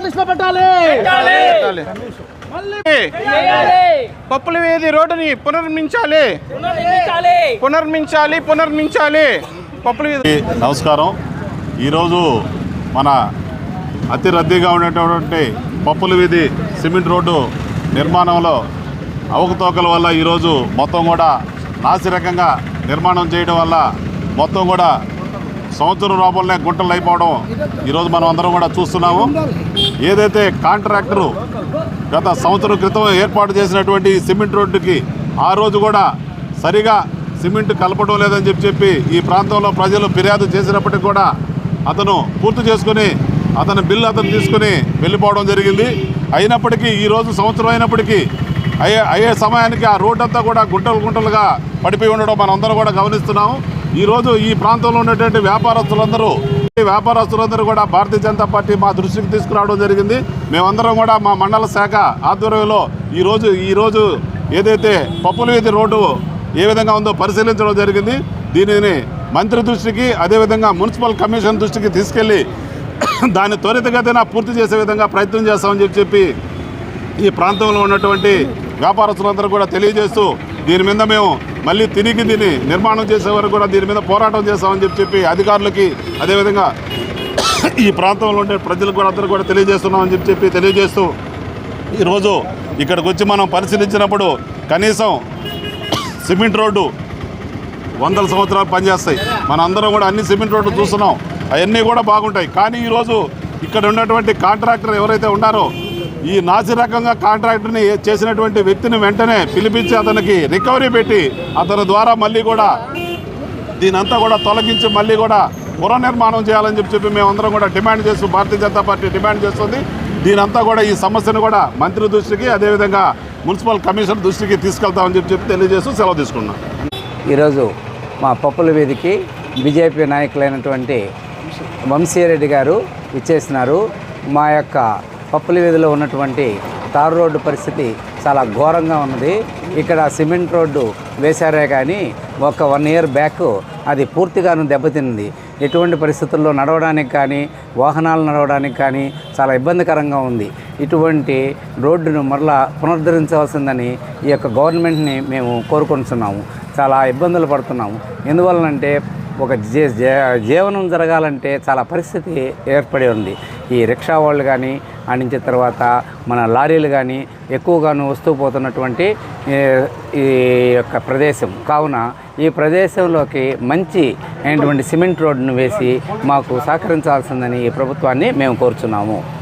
పెట్టాలి. పప్పుల వేది రోడ్డుని పునర్మించాలి పునర్మించాలి పునర్మించాలి పప్పుల వీధి నమస్కారం. ఈరోజు మన అతి రద్దీగా ఉన్నటువంటి పప్పుల వీధి సిమెంట్ రోడ్డు నిర్మాణంలో అవకతవకల వల్ల ఈరోజు మొత్తం కూడా నాసిరకంగా నిర్మాణం చేయడం వల్ల మొత్తం కూడా సంవత్సరం రూపంలో గుంటలు అయిపోవడం ఈరోజు మనం అందరం కూడా చూస్తున్నాము. ఏదైతే కాంట్రాక్టరు గత సంవత్సరం క్రితం ఏర్పాటు చేసినటువంటి సిమెంట్ రోడ్డుకి ఆ రోజు కూడా సరిగా సిమెంట్ కలపడం లేదని చెప్పి చెప్పి ఈ ప్రాంతంలో ప్రజలు ఫిర్యాదు చేసినప్పటికీ కూడా అతను పూర్తి చేసుకుని అతని బిల్లు అతను తీసుకుని వెళ్ళిపోవడం జరిగింది. అయినప్పటికీ ఈరోజు సంవత్సరం అయినప్పటికీ అయ్యే అయ్యే సమయానికి ఆ రోడ్డు అంతా కూడా గుంటలు గుంటలుగా పడిపోయి ఉండడం మనం కూడా గమనిస్తున్నాము. ఈరోజు ఈ ప్రాంతంలో ఉన్నటువంటి వ్యాపారస్తులందరూ వ్యాపారస్తులందరూ కూడా భారతీయ జనతా పార్టీ మా దృష్టికి తీసుకురావడం జరిగింది. మేమందరం కూడా మా మండల శాఖ ఆధ్వర్యంలో ఈరోజు ఈరోజు ఏదైతే పప్పుల వీధి రోడ్డు ఏ విధంగా ఉందో పరిశీలించడం జరిగింది. దీనిని మంత్రి దృష్టికి అదేవిధంగా మున్సిపల్ కమిషన్ దృష్టికి తీసుకెళ్ళి దాన్ని త్వరితగతిన పూర్తి చేసే విధంగా ప్రయత్నం చేస్తామని చెప్పి చెప్పి ఈ ప్రాంతంలో ఉన్నటువంటి వ్యాపారస్తులందరూ కూడా తెలియజేస్తూ దీని మీద మేము మళ్ళీ తిరిగి దీన్ని నిర్మాణం చేసే వరకు కూడా దీని మీద పోరాటం చేస్తామని చెప్పి చెప్పి అధికారులకి అదేవిధంగా ఈ ప్రాంతంలో ఉండే ప్రజలకు కూడా అందరూ కూడా తెలియజేస్తున్నామని చెప్పి చెప్పి తెలియజేస్తూ ఈరోజు ఇక్కడికి వచ్చి మనం పరిశీలించినప్పుడు కనీసం సిమెంట్ రోడ్డు వందల సంవత్సరాలు పనిచేస్తాయి. మన అందరం కూడా అన్ని సిమెంట్ రోడ్లు చూస్తున్నాం. అవన్నీ కూడా బాగుంటాయి. కానీ ఈరోజు ఇక్కడ ఉన్నటువంటి కాంట్రాక్టర్ ఎవరైతే ఉన్నారో ఈ నాసి రకంగా కాంట్రాక్టర్ని చేసినటువంటి వ్యక్తిని వెంటనే పిలిపించి అతనికి రికవరీ పెట్టి అతని ద్వారా మళ్ళీ కూడా దీనంతా కూడా తొలగించి మళ్ళీ కూడా పునర్నిర్మాణం చేయాలని చెప్పి చెప్పి మేమందరం కూడా డిమాండ్ చేస్తూ భారతీయ జనతా పార్టీ డిమాండ్ చేస్తుంది. దీనంతా కూడా ఈ సమస్యను కూడా మంత్రి దృష్టికి అదేవిధంగా మున్సిపల్ కమిషనర్ దృష్టికి తీసుకెళ్తామని చెప్పి చెప్పి తెలియజేస్తూ సెలవు తీసుకున్నాం. ఈరోజు మా పప్పుల వీధికి బీజేపీ నాయకులైనటువంటి వంశీరెడ్డి గారు ఇచ్చేసినారు మా యొక్క పప్పుల వీధిలో ఉన్నటువంటి తారు రోడ్డు పరిస్థితి చాలా ఘోరంగా ఉన్నది. ఇక్కడ సిమెంట్ రోడ్డు వేశారే కానీ ఒక వన్ ఇయర్ బ్యాక్ అది పూర్తిగాను దెబ్బతింది ఎటువంటి పరిస్థితుల్లో నడవడానికి కానీ వాహనాలు నడవడానికి కానీ చాలా ఇబ్బందికరంగా ఉంది. ఇటువంటి రోడ్డును మరలా పునరుద్ధరించవలసిందని ఈ యొక్క గవర్నమెంట్ని మేము కోరుకుంటున్నాము. చాలా ఇబ్బందులు పడుతున్నాము. ఎందువలనంటే ఒక జీ జీవనం జరగాలంటే చాలా పరిస్థితి ఏర్పడి ఉంది. ఈ రిక్షా వాళ్ళు కానీ ఆడించిన తర్వాత మన లారీలు కానీ ఎక్కువగాను వస్తూ పోతున్నటువంటి ఈ- ఈ యొక్క ప్రదేశం. కావున ఈ ప్రదేశంలోకి మంచి అయినటువంటి సిమెంట్ రోడ్డును వేసి మాకు సహకరించాల్సిందని ఈ ప్రభుత్వాన్ని మేము కోరుచున్నాము.